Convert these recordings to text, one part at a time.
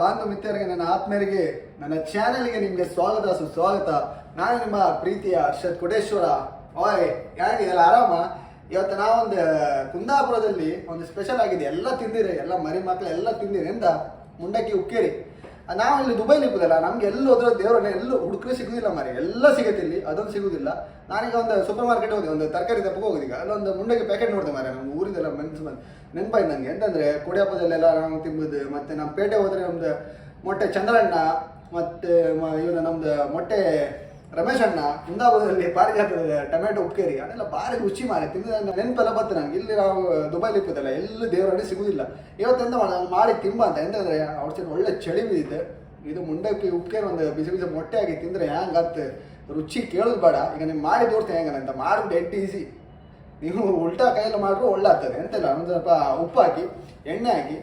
ಬಾಂಧವ ಮಿತ್ರರಿಗೆ, ನನ್ನ ಆತ್ಮೀಯರಿಗೆ, ನನ್ನ ಚಾನೆಲ್ಗೆ ನಿಮಗೆ ಸ್ವಾಗತ, ಸುಸ್ವಾಗತ. ನಾನು ನಿಮ್ಮ ಪ್ರೀತಿಯ ಹರ್ಷದ್ ಕೋಟೇಶ್ವರ. ಓಯ್ ಯಾರಿದೆಯಲ್ಲ ಆರಾಮ? ಇವತ್ತು ನಾವೊಂದು ಕುಂದಾಪುರದಲ್ಲಿ ಒಂದು ಸ್ಪೆಷಲ್ ಆಗಿದೆ. ಎಲ್ಲ ತಿಂದಿರಿ, ಎಲ್ಲ ಮರಿ ಮಕ್ಕಳು ಎಲ್ಲ ಎಂದ ಮುಂಡಕ್ಕಿ ಉಕ್ಕೇರಿ. ನಾವು ಇಲ್ಲಿ ದುಬೈಲಿ ಇಪ್ಪದಲ್ಲ ನಮ್ಗೆ ಎಲ್ಲೂ ಹೋದ್ರೆ ದೇವರನ್ನ ಎಲ್ಲೂ ಹುಡುಕ್ರೆ ಸಿಗುದಿಲ್ಲ ಮರಿ ಎಲ್ಲ ಸಿಗುತ್ತೆ ಇಲ್ಲಿ, ಅದೊಂದು ಸಿಗುದಿಲ್ಲ. ನಾನೀಗ ಒಂದು ಸೂಪರ್ ಮಾರ್ಕೆಟ್ ಹೋದೆ, ಒಂದು ತರಕಾರಿ ತಪ್ಪಕ್ಕೆ ಹೋಗೋದು ಈಗ. ಅಲ್ಲೊಂದು ಮುಂಡಕ್ಕೆ ಪ್ಯಾಕೆಟ್ ನೋಡಿದೆ ಮಾರೆ ನಮ್ಮ ಊರಿದೆಲ್ಲ ಮನ್ಸು ಬಂದು ನೆನಪಾಯ್ತು ನನಗೆ ಎಂತಂದ್ರೆ ಕೊಡಿಯಪ್ಪದಲ್ಲೆಲ್ಲ ನಾವು ತಿಂಬುದು ಮತ್ತೆ ನಮ್ಮ ಪೇಟೆ ಹೋದ್ರೆ ನಮ್ದು ಮೊಟ್ಟೆ ಚಂದ್ರಣ್ಣ, ಮತ್ತೆ ಇವನು ನಮ್ದು ಮೊಟ್ಟೆ ರಮೇಶ್ ಅಣ್ಣ ಕುಂದಾಪುರದಲ್ಲಿ ಪಾರಿಜಾತದ ಟೊಮೆಟೊ ಉಪ್ಕೇರಿ, ಅದೆಲ್ಲ ಭಾರಿ ರುಚಿ ಮಾಡಿ ತಿಂದ ನೆನಪೆಲ್ಲ ಬರ್ತದೆ ನಂಗೆ ಇಲ್ಲಿ ನಾವು ದುಬೈಲಿ ಇಪ್ಪತ್ತಲ್ಲ ಎಲ್ಲ ದೇವರಡಿ ಸಿಗುದಿಲ್ಲ. ಇವತ್ತೆಂತ ಮಾಡ ನಾನು ಮಾಡಿ ತಿಂಬ ಅಂತ. ಎಂತಂದ್ರೆ, ಅವ್ರ ಜೊತೆ ಒಳ್ಳೆ ಚಳಿ ಬಿದ್ದಿದೆ ಇದು ಮುಂಡಕ್ಕಿ ಉಪ್ಪೇರಿ ಒಂದು ಬಿಸಿ ಬಿಸಿ ಮೊಟ್ಟೆ ಆಗಿ ತಿಂದ್ರೆ ಹ್ಯಾಂಗತ್ತೆ ರುಚಿ ಕೇಳೋದು ಬೇಡ. ಈಗ ನೀವು ಮಾಡಿ ತೋರ್ತೀನಿ ಹೆಂಗನ ಅಂತ. ಮಾಡಿ ಎಡ್ ಈಸಿ ನೀವು ಉಲ್ಟಾ ಕೈಯಲ್ಲಿ ಮಾಡಿದ್ರು ಒಳ್ಳೆ ಆಗ್ತದೆ ಎಂತೆಲ್ಲ, ಒಂದು ಸ್ವಲ್ಪ ಉಪ್ಪು ಹಾಕಿ, ಎಣ್ಣೆ ಹಾಕಿ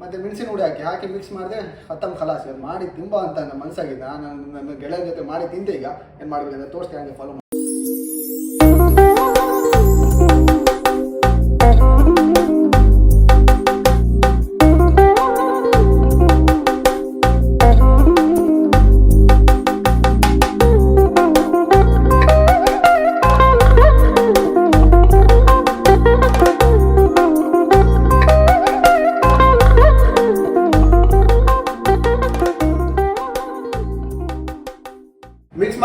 ಮತ್ತೆ ಮೆಣಸಿನ ಹುಡಿ ಹಾಕಿ ಹಾಕಿ ಮಿಕ್ಸ್ ಮಾಡಿದೆ ಹತ್ತಮ್ ಖಲಾಸ್. ಮಾಡಿ ತಿಂಬ ಅಂತ ನನ್ನ ಮನಸ್ಸಾಗಿದೆ ನಾನು ನನ್ನ ಗೆಳೆಯರ ಜೊತೆ ಮಾಡಿ ತಿಂದೆ ಈಗ. ಏನು ಮಾಡಬೇಕು ಅಂತ ತೋರಿಸ್ತೀನಿ ಫಾಲೋ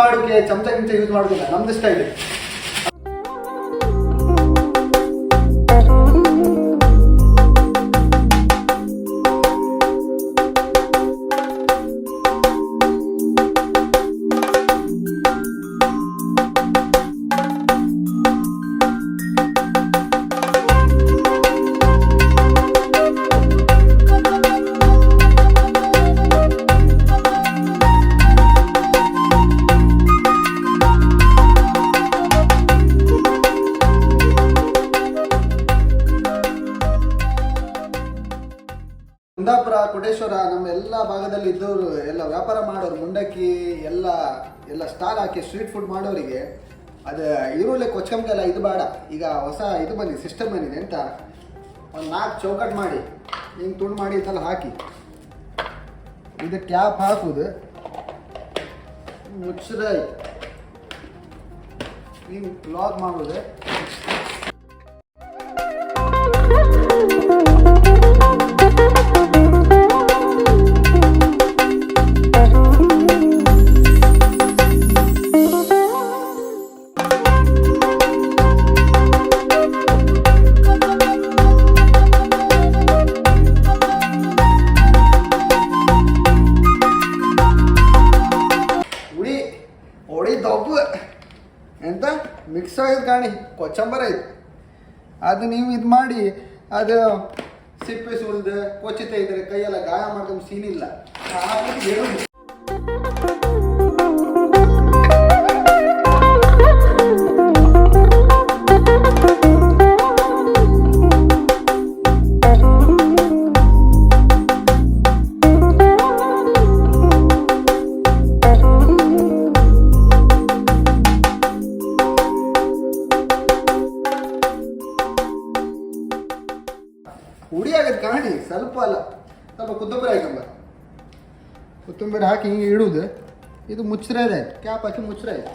ಮಿಕ್ಸ್ ಮಾಡೋಕೆ ಚಮಚ ಗಿಂಚ ಯೂಸ್ ಮಾಡೋದಿಲ್ಲ. ನಮ್ದು ಸ್ಟೈಲ್ ಕುಂದಾಪುರ, ಕೋಟೇಶ್ವರ, ನಮ್ಮ ಎಲ್ಲ ಭಾಗದಲ್ಲಿ ಇದ್ದವರು, ಎಲ್ಲ ವ್ಯಾಪಾರ ಮಾಡೋರು, ಮುಂಡಕ್ಕಿ, ಎಲ್ಲ ಎಲ್ಲ ಸ್ಟಾಲ್ ಹಾಕಿ ಸ್ಟ್ರೀಟ್ ಫುಡ್ ಮಾಡೋರಿಗೆ, ಅದು ಈರುಳ್ಳಿ ಕೊಚ್ಚಂಗೆಲ್ಲ ಇದು ಬೇಡ. ಈಗ ಹೊಸ ಇದು ಬಂದಿದೆ ಸಿಸ್ಟಮ್ ಬಂದಿದೆ ಅಂತ ಒಂದು ನಾಲ್ಕು ಚೌಕಟ್ ಮಾಡಿ, ಹಿಂಗೆ ತುಂಡು ಮಾಡಿ ಇದೆಲ್ಲ ಹಾಕಿ. ಇದು ಕ್ಯಾಪ್ ಹಾಕುದು. ಮುಚ್ಚದ ಹಿಂಗೆ ಲಾಕ್ ಮಾಡೋದು. ಮಿಕ್ಸ್ ಆಗಿದೆ ಕಾಣಿ. ಕೊಚ್ಚಂಬರ ಐತೆ. ಅದು ನೀವು ಇದು ಮಾಡಿ, ಅದು ಸಿಪ್ಪೆ ಸುರಿದು ಕೊಚ್ಚಿತ ಇದ್ರೆ ಕೈಯೆಲ್ಲ ಗಾಯ ಮಾಡ್ಕೊಂಡು ಸೀನಿಲ್ಲ ಕೊತ್ತಂಬರಿ ಹಾಕಿ ಹಿಂಗೆ ಇಡುದು. ಇದು ಮುಚ್ಚರೆ ಇದೆ ಕ್ಯಾಪ್ ಹಾಕಿ ಮುಚ್ಚರೆ ಇದೆ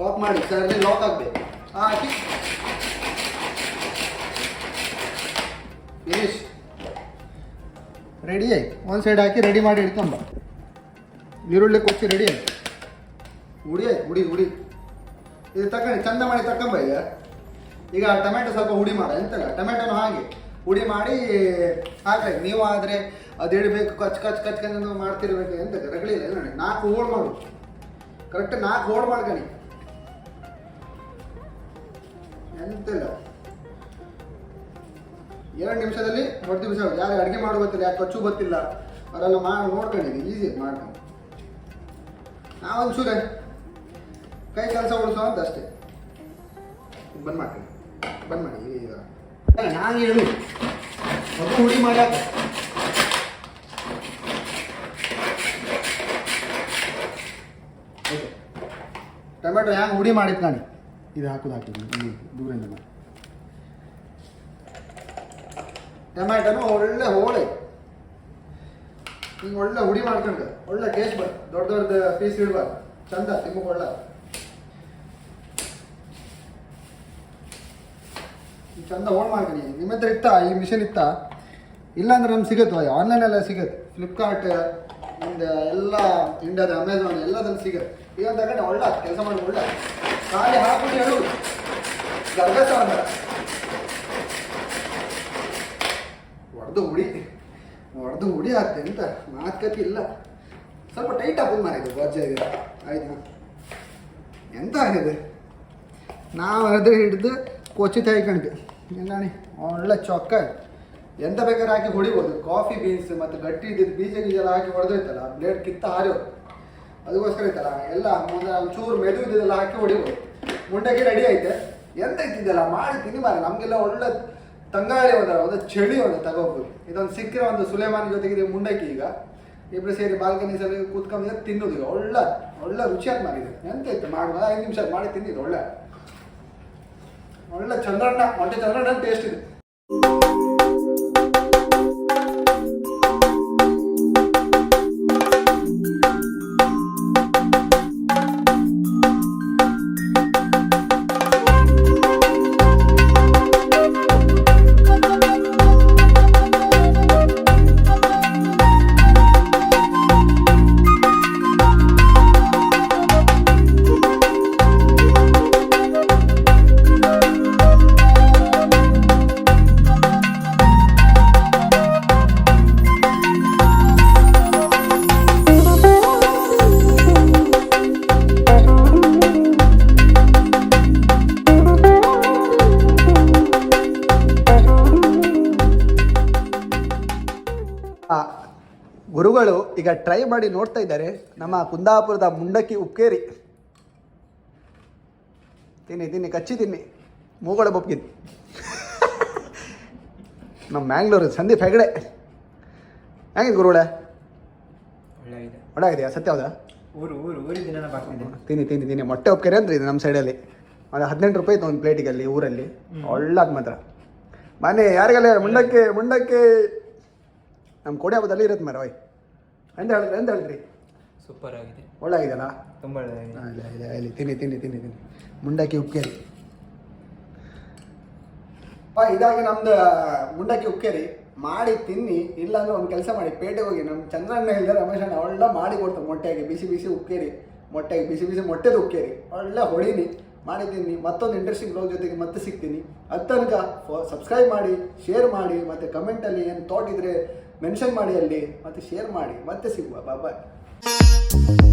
ಲಾಕ್ ಮಾಡಿ ಸರ್ ಲಾಕ್ ಆಗಬೇಕು ಹಾಕಿ. ಫಿನಿಶ್ ರೆಡಿ ಆಯ್ತು. ಒಂದು ಸೈಡ್ ಹಾಕಿ ರೆಡಿ ಮಾಡಿ ಇಡ್ಕೊಂಬ ಈರುಳ್ಳಿ ಕೊಚ್ಚಿ ರೆಡಿ ಆಯ್ತು. ಹುಡಿ ಆಯ್ತು, ಹುಡಿ ಹುಡಿ. ಇದು ತಕೊಂಡು, ಚಂದ ಮಾಡಿ ತಕೊಂಬ ಈಗ. ಈಗ ಟೊಮೆಟೊ ಸ್ವಲ್ಪ ಹುಡಿ ಮಾಡ, ಎಂತಲ್ಲ? ಟೊಮೆಟೊನು ಹಾಗೆ. ಹುಡಿ ಮಾಡಿ ಹಾಕ್ರಿ. ನೀವು ಆದರೆ ಅದು ಇಡಬೇಕು, ಕಚ್ ಕಚ್ ಕಚ್ಕೊಂಡು ಮಾಡ್ತಿರ್ಬೇಕು ಎಂತ ರಗಳಿಲ್ಲ ನೋಡಿ ನಾಲ್ಕು ಹೋಳು ಮಾಡು. ಕರೆಕ್ಟ್ ನಾಲ್ಕು ಹೋಳು ಮಾಡ್ಕಣಿ ಎಂತಿಲ್ಲ. ಎರಡು ನಿಮಿಷದಲ್ಲಿ ಹೊಡೆದು ಬಿಸ ಯಾರು ಅಡುಗೆ ಮಾಡೋ ಗೊತ್ತಿಲ್ಲ ಯಾಕೆ ಕಚ್ಚು ಗೊತ್ತಿಲ್ಲ. ಅವರೆಲ್ಲ ಮಾಡಿ ನೋಡ್ಕೊಂಡಿದ್ದೀನಿ ಈಸಿ ಮಾಡ್ಕೊಂಡು. ನಾವೊಂದು ಕೈ ಕೆಲಸ ಉಳಿಸೋ ಅಂತ ಅಷ್ಟೇ. ಬಂದ್ ಮಾಡ್ತೀನಿ ಬಂದ್ ಮಾಡಿ ಈಗ. ನಾನು ಹೇಳು ಅದು ಹುಡಿ ಮಾಡ್ಯಾಕ. ಟೊಮೆಟೊ ಹ್ಯಾಂಗೆ ಹುಡಿ ಮಾಡಿತ್ತು ನಾನು ಇದು ಹಾಕೋದು ಇಲ್ಲಿ ದೂರಿಂದ ಟೊಮ್ಯಾಟೊನು ಒಳ್ಳೆ ಹೋಳೆ. ಹಿಂಗೆ ಒಳ್ಳೆ ಹುಡಿ ಮಾಡ್ಕೊಂಡು ಒಳ್ಳೆ ಟೇಸ್ಟ್ ಬರ್ ದೊಡ್ಡ ದೊಡ್ಡ ಪೀಸ್ ಇಡ್ಬಾರ್ದು ಚಂದ ತಿಮ್ಮಕ್ಕೆ ಒಳ್ಳೆ ಈ ಚಂದ ಹೋಲ್ಡ್ ಮಾಡ್ತೀನಿ ನಿಮ್ಮ ಹತ್ರ ಇತ್ತಾ? ಈ ಮಿಷನ್ ಇತ್ತಾ? ಇಲ್ಲಾಂದ್ರೆ ನಮ್ಗೆ ಸಿಗುತ್ತೆ ಆನ್ಲೈನೆಲ್ಲ ಸಿಗುತ್ತೆ. ಫ್ಲಿಪ್ಕಾರ್ಟ್ ನಿಮ್ದು ಎಲ್ಲ ಇಂಡಿಯಾದ ಅಮೆಝಾನ್ ಎಲ್ಲದಲ್ಲಿ ಸಿಗುತ್ತೆ. ಈಗ ತಗೊಂಡು ಒಳ್ಳೆ ಕೆಲಸ ಮಾಡಿ ಒಳ್ಳೆ ಖಾಲಿ ಹಾಕ್ಬಿಟ್ಟು ಹೇಳುದು ಗರ್ಭಸ ಅಂತಾರೆ ಹೊಡೆದು ಹುಡಿ ಹೊಡೆದು ಹುಡಿ ಆಗ್ತದೆ ಎಂತ? ಮಾತುಕತೆ ಇಲ್ಲ. ಸ್ವಲ್ಪ ಟೈಟ್ ಹಾಕೋದು ಮಾಡಿದ್ದು ಗೊಜ್ಜ ಇದೆ. ಆಯ್ತಾ? ಎಂತ ಆಗಿದೆ? ನಾವು ಅದ್ರ ಹಿಡಿದು ಕೊಚ್ಚಿ ತೆಗಿಕೊಂಡು ಎಲ್ಲಾಣಿ ಒಳ್ಳೆ ಚೊಕ್ಕ ಎಂತ ಬೇಕಾದ್ರೆ ಹಾಕಿ ಹೊಡಿಬೋದು. ಕಾಫಿ ಬೀನ್ಸ್ ಮತ್ತು ಗಟ್ಟಿ ಇದ್ದಿದ್ದು ಬೀಜ ಬೀಜ ಎಲ್ಲ ಹಾಕಿ ಹೊಡೆದೋಯ್ತಲ್ಲ ಬ್ಲೇಡ್ ಕಿತ್ತ ಹಾರಿಯೋದು. ಅದಕ್ಕೋಸ್ಕರ ಐತಲ್ಲ, ಎಲ್ಲ ಮುಂದೆ ಒಂಚೂರು ಮೆದು ಇದ್ದಿದ್ದೆಲ್ಲ ಹಾಕಿ ಹೊಡಿಬೋದು. ಮುಂಡಕ್ಕೆ ರೆಡಿ ಐತೆ. ಎಂತ ಇದ್ದಿದ್ದಲ್ಲ ಮಾಡಿ ತಿನ್ನಿ ಮಾರ ನಮಗೆಲ್ಲ ಒಳ್ಳೆ ತಂಗಾಳಿ ಒಂದ ಒಂದು ಚಳಿ ಒಂದು ತಗೋಬೋದು. ಇದೊಂದು ಸಿಕ್ಕಿರೋ ಒಂದು ಸುಲೇಮಾನ್ ಜೊತೆಗಿದೆ ಮುಂಡಕ್ಕಿ ಈಗ. ಇಬ್ಬರು ಸೇರಿ ಬಾಲ್ಕನಿ ಸಲ ಕೂತ್ಕೊಂಡು ತಿನ್ನೋದು ಒಳ್ಳೆ ಒಳ್ಳೆ ರುಚಿಯಾಗಿ ಮಾಡಿದೆ ಎಂತ ಇತ್ತು? ಮಾಡುವ ಐದು ನಿಮಿಷ ಮಾಡಿ ತಿಂದಿದ್ದು ಒಳ್ಳೆ. ಒಳ್ಳೆ ಚಂದ್ರಣ್ಣ ಮೊಟ್ಟೆ ಚಂದ್ರಣ್ಣ ಟೇಸ್ಟ್ ಇದೆ ಗುರುಗಳು ಈಗ ಟ್ರೈ ಮಾಡಿ ನೋಡ್ತಾ ಇದ್ದಾರೆ. ನಮ್ಮ ಕುಂದಾಪುರದ ಮುಂಡಕ್ಕಿ ಉಪ್ಪೇರಿ ತಿನ್ನಿ ತಿನ್ನಿ ಕಚ್ಚಿ ತಿನ್ನಿ. ಮೂಗಳ ಬೊಪ್ಗಿನ್ ನಮ್ಮ ಮ್ಯಾಂಗ್ಳೂರು ಸಂದೀಪ್ ಹೆಗಡೆ. ಹೆಂಗಿದೆ ಗುರುಗಳೇ? ಇದೆಯಾ? ಸತ್ಯ ಹೌದಾ? ಊರು ಊರು ತಿನ್ನಿ ತಿನ್ನಿ ತಿನ್ನಿ. ಮೊಟ್ಟೆ ಉಪ್ಕೇರಿ ಅಂದ್ರೆ ಇದು ನಮ್ಮ ಸೈಡಲ್ಲಿ ಒಂದು ಹದಿನೆಂಟು ರೂಪಾಯಿ ಇತ್ತು ಒಂದು ಪ್ಲೇಟಿಗೆ ಅಲ್ಲಿ ಊರಲ್ಲಿ ಒಳ್ಳಾದ ಮಾತ್ರ. ಮನೆ ಯಾರಿಗಲ್ಲ ಮುಂಡಕ್ಕೆ ಮುಂಡಕ್ಕೆ? ನಮ್ಮ ಕೋಡಿ ಹಬ್ಬದಲ್ಲಿ ಇರುತ್ತೆ ಮರ ಓಯ್ ಎಂತ ಹೇಳಿದ್ರಿ ಎಂತ ಹೇಳಿದ್ರಿ? ಸೂಪರ್ ಆಗಿದೆ. ಒಳ್ಳೆ ಆಗಿದೆಯಲ್ಲ ತುಂಬ ಒಳ್ಳೆಯಾಗಿದೆ ಇಲ್ಲ ಇಲ್ಲ ಇಲ್ಲಿ ತಿನ್ನಿ ತಿನ್ನಿ ತಿನ್ನಿ ತಿನ್ನಿ. ಮುಂಡಕ್ಕಿ ಉಕ್ಕೇರಿ. ಇದಾಗಿ ನಮ್ದು ಮುಂಡಕ್ಕಿ ಉಕ್ಕೇರಿ. ಮಾಡಿ ತಿನ್ನಿ. ಇಲ್ಲಾಂದ್ರೆ ಒಂದು ಕೆಲಸ ಮಾಡಿ. ಪೇಟೆಗೆ ಹೋಗಿ. ನಮ್ಮ ಚಂದ್ರಣ್ಣ ಇಲ್ಲದೆ ರಮೇಶ್ ಅಣ್ಣ ಒಳ್ಳೆ ಮಾಡಿ ಕೊಡ್ತಾರೆ ಮೊಟ್ಟೆಗೆ. ಬಿಸಿ ಬಿಸಿ ಉಕ್ಕೇರಿ. ಮೊಟ್ಟೆಗೆ ಬಿಸಿ ಬಿಸಿ ಮೊಟ್ಟೆದು ಉಕ್ಕೇರಿ. ಒಳ್ಳೆ ಹೊಡೀನಿ. ಮಾಡಿ ತಿನ್ನಿ. ಮತ್ತೊಂದು ಇಂಟ್ರೆಸ್ಟಿಂಗ್ ಬ್ಲಾಗ್ ಜೊತೆಗೆ ಮತ್ತೆ ಸಿಗ್ತೀನಿ. ಅದು ತನಕ ಸಬ್ಸ್ಕ್ರೈಬ್ ಮಾಡಿ ಶೇರ್ ಮಾಡಿ ಮತ್ತು ಕಮೆಂಟಲ್ಲಿ ಏನು ತೋಟಿದ್ರೆ ಮೆನ್ಷನ್ ಮಾಡಿ ಅಲ್ಲಿ ಮತ್ತು ಶೇರ್ ಮಾಡಿ ಮತ್ತೆ ಸಿಗುವ. ಬಾಯ್